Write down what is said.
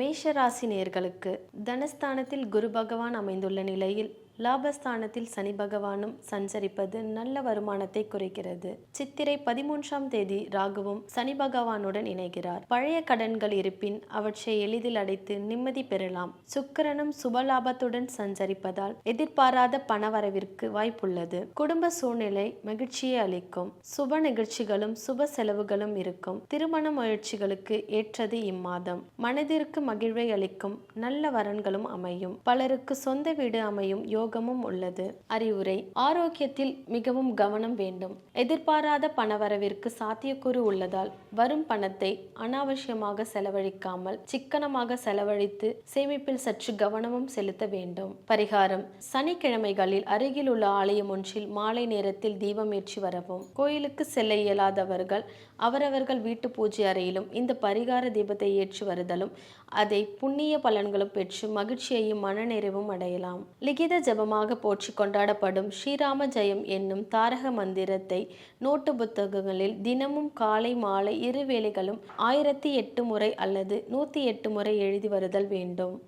மேஷராசி நேர்களுக்கு தனஸ்தானத்தில் குரு பகவான் அமைந்துள்ள நிலையில் லாபஸ்தானத்தில் சனி பகவானும் சஞ்சரிப்பது நல்ல வருமானத்தை குறைக்கிறது. சித்திரை பதிமூன்றாம் தேதி ராகுவும் சனி பகவானுடன் இணைகிறார். பழைய கடன்கள் இருப்பின் அவற்றை எளிதில் அடைத்து நிம்மதி பெறலாம். சுக்கரனும் சுபலாபத்துடன் சஞ்சரிப்பதால் எதிர்பாராத பணவரவிற்கு வாய்ப்புள்ளது. குடும்ப சூழ்நிலை மகிழ்ச்சியை அளிக்கும். சுப நிகழ்ச்சிகளும் சுப செலவுகளும் இருக்கும். திருமண முயற்சிகளுக்கு ஏற்றது இம்மாதம். மனதிற்கு மகிழ்வை அளிக்கும் நல்ல வரன்களும் அமையும். பலருக்கு சொந்த வீடு அமையும் யோகமும் உள்ளது. அறிவுரை ஆரோக்கியத்தில் மிகவும் கவனம் வேண்டும். எதிர்பாராத பணவரவிற்கு சாத்தியக்கூறு உள்ளதால் வரும் பணத்தை அனாவசியமாக செலவழிக்காமல் சிக்கனமாக செலவழித்து சேமிப்பில் சற்று கவனமும் செலுத்த வேண்டும். பரிகாரம் சனிக்கிழமைகளில் அருகில் உள்ள ஆலயம் ஒன்றில் மாலை நேரத்தில் தீபம் ஏற்றி வரவும். கோயிலுக்கு செல்ல இயலாதவர்கள் அவரவர்கள் வீட்டு பூஜை அறையிலும் இந்த பரிகார தீபத்தை ஏற்றி வருதலும் அதை புண்ணிய பலன்களும் பெற்று மகிழ்ச்சியையும் மனநிறைவும் அடையலாம். லிகித ஜப உற்சவமாக போற்றி கொண்டாடப்படும் ஸ்ரீராம ஜெயம் என்னும் தாரக மந்திரத்தை நோட்டு புத்தகங்களில் தினமும் காலை மாலை இரு வேளைகளும் ஆயிரத்தி எட்டு முறை அல்லது நூற்றி எட்டு முறை எழுதி வருதல் வேண்டும்.